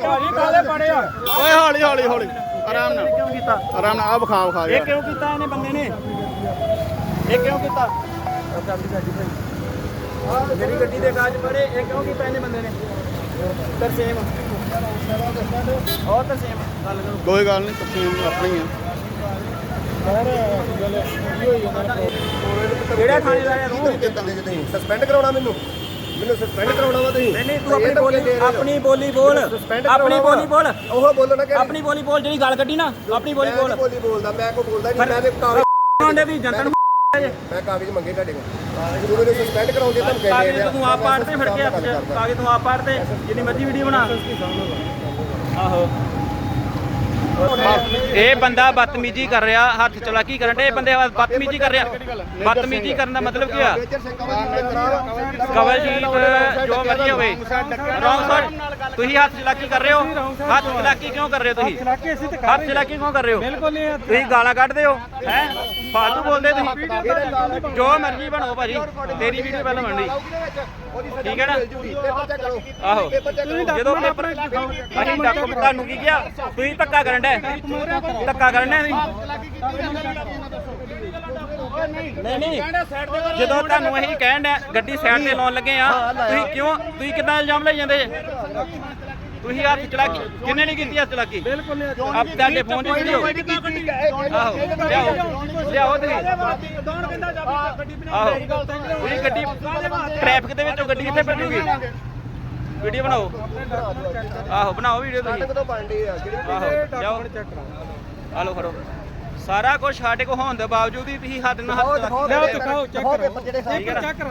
ਭਾਜੀ ਕਾਲੇ ਪੜੇ ਆ ਓਏ ਹੌਲੀ ਹੌਲੀ ਹੌਲੀ। ਆਰਾਮ ਨਾਲ। ਕਿਉਂ ਕੀਤਾ? ਆਰਾਮ ਨਾਲ। ਆ ਵਿਖਾ ਵਿਖਾ ਇਹ ਯਾਰ। ਕਿਉਂ ਕੀਤਾ ਇਹਨੇ ਬੰਦੇ ਨੇ? ਇਹ ਕਿਉਂ ਕੀਤਾ? ਮੇਰੀ ਗੱਡੀ ਦੇ ਕਾਜ ਪੜੇ ਇਹ ਕਿਉਂ ਕੀਤਾ ਇਹਨੇ ਬੰਦੇ ਨੇ? ਤਰਸੇਮ ਉਹ ਤਰਸੇਮ ਗੱਲ ਕਰੋ। ਕੋਈ ਗੱਲ ਨਹੀਂ ਤਕਸੀਮ ਆਪਣੀ ਆ। ਕਿਹੜਾ ਥਾਣੇ ਦਾ ਯਾਰ ਤੂੰ ਸਸਪੈਂਡ ਕਰਾਉਣਾ ਮੈਨੂੰ? ਮੈਨੂੰ ਸਸਪੈਂਡ ਕਰਾਉਣਾ ਵਾ ਤੁਸੀਂ? ਨਹੀਂ ਨਹੀਂ ਤੂੰ ਆਪਣੀ ਬੋਲੀ ਆਪਣੀ ਬੋਲੀ ਬੋਲ। ਆਪਣੀ ਬੋਲੀ ਬੋਲ। ਉਹ ਬੋਲੋ ਨਾ ਕਿ ਆਪਣੀ ਬੋਲੀ ਬੋਲ ਜਿਹੜੀ ਗੱਲ ਕੱਢੀ ਨਾ ਆਪਣੀ ਬੋਲੀ ਬੋਲ। ਬੋਲੀ ਬੋਲਦਾ ਮੈਂ ਕੋ ਬੋਲਦਾ ਨਹੀਂ ਮੈਂ ਤੇ ਕਾਗਜ਼ ਮੁੰਡੇ ਦੀ ਜਨਤਾ ਨੂੰ ਮੈਂ ਕਾਗਜ਼ ਮੰਗੇ ਤੁਹਾਡੇ ਕੋਲ। ਤੂੰ ਮੈਨੂੰ ਸਸਪੈਂਡ ਕਰਾਉਂਦੇ ਤਾਂ ਮੈਂ ਕਾਗਜ਼ ਤਾਂ ਆਪ ਪਾੜ ਤੇ ਫੜ ਕੇ ਕਾਗਜ਼ ਤੂੰ ਆਪ ਪਾੜ ਤੇ ਜਿੰਨੀ ਮਰਜ਼ੀ ਵੀਡੀਓ ਬਣਾ। ਆਹੋ। ਇਹ ਬੰਦਾ ਬਦਤਮੀਜੀ ਕਰ ਰਿਹਾ ਹੱਥ ਚਲਾਕੀ ਕਰਨ ਦੇ ਇਹ ਬੰਦੇ ਬਦਤਮੀਜੀ ਕਰ ਰਿਹਾ। ਬਦਤਮੀਜੀ ਕਰਨ ਦਾ ਮਤਲਬ ਕੀ ਆ? ਕਵਲਜੀਤ ਜੋ ਮਰਜ਼ੀ ਹੋਵੇ। ਰੌਂਗ ਸਾਈਡ ਤੁਸੀਂ ਹੱਥ ਚਲਾਕੀ ਕਰ ਰਹੇ ਹੋ? ਹੱਥ ਚਲਾਕੀ ਕਿਉਂ ਕਰ ਰਹੇ ਹੋ ਤੁਸੀਂ? ਹੱਥ ਚਲਾਕੀ ਕਿਉਂ ਕਰ ਰਹੇ ਹੋ? ਬਿਲਕੁਲ ਨਹੀਂ ਤੁਸੀਂ ਗਾਲਾਂ ਕੱਢਦੇ ਹੋ? ਹੈ? ਫਾਲਤੂ ਬੋਲਦੇ ਤੁਸੀਂ? ਜੋ ਮਰਜ਼ੀ ਬਣੋ ਭਾਜੀ। ਤੇਰੀ ਵੀਡੀਓ ਪਹਿਲਾਂ ਬਣਨੀ। ਠੀਕ ਹੈ ਨਾ? ਆਹੋ। ਜਦੋਂ ਪੇਪਰ ਅਸੀਂ ਡਾਕੂ ਤੁਹਾਨੂੰ ਕੀ ਕਿਹਾ? ਤੁਸੀਂ ਧੱਕਾ ਕਰਨ ਡੈ ਧੱਕਾ ਕਰਨ ਡੈ ਤੁਸੀਂ? ਨਹੀਂ ਨਹੀਂ ਜਦੋਂ ਤੁਹਾਨੂੰ ਅਸੀਂ ਕਹਿਣ ਡੈ ਗੱਡੀ ਸਾਈਡ ਤੇ ਲਾਉਣ ਲੱਗੇ ਆ ਤੁਸੀਂ ਕਿਉਂ ਤੁਸੀਂ ਕਿੱਦਾਂ ਇਲਜ਼ਾਮ ਲਾਈ ਜਾਂਦੇ ਜੇ ਤੁਸੀਂ ਹੱਥ ਚਲਾਕੀ ਕਿੰਨੇ ਨਹੀਂ ਕੀਤੀ ਹੱਥ ਚਲਾਕੀ ਬਿਲਕੁਲ ਨਹੀਂ ਆਪ ਤੁਹਾਡੇ ਫੋਨ 'ਚ ਵੀਡੀਓ ਆਹੋ ਲਿਆਓ ਲਿਆਓ ਤੁਸੀਂ ਆਹੋ ਤੁਸੀਂ ਗੱਡੀ ਟ੍ਰੈਫਿਕ ਦੇ ਵਿੱਚੋਂ ਗੱਡੀ ਕਿੱਥੇ ਭੱਜੂਗੀ ਵੀਡੀਓ ਬਣਾਓ ਆਹੋ ਬਣਾਓ ਵੀਡੀਓ ਤੁਸੀਂ ਕਦੋਂ ਬਣਦੀ ਆ ਜਿਹੜੀ ਆਹੋ ਜਾਓ ਆਲੋ ਫੜੋ ਸਾਰਾ ਕੁਝ ਸਾਡੇ ਕੋਲ ਹੋਣ ਦੇ ਬਾਵਜੂਦ ਵੀ ਤੁਸੀਂ ਹੱਦ ਨਾਲ ਹੱਥ ਦਿਖਾਓ ਚੈੱਕ ਕਰੋ। ਨਾ?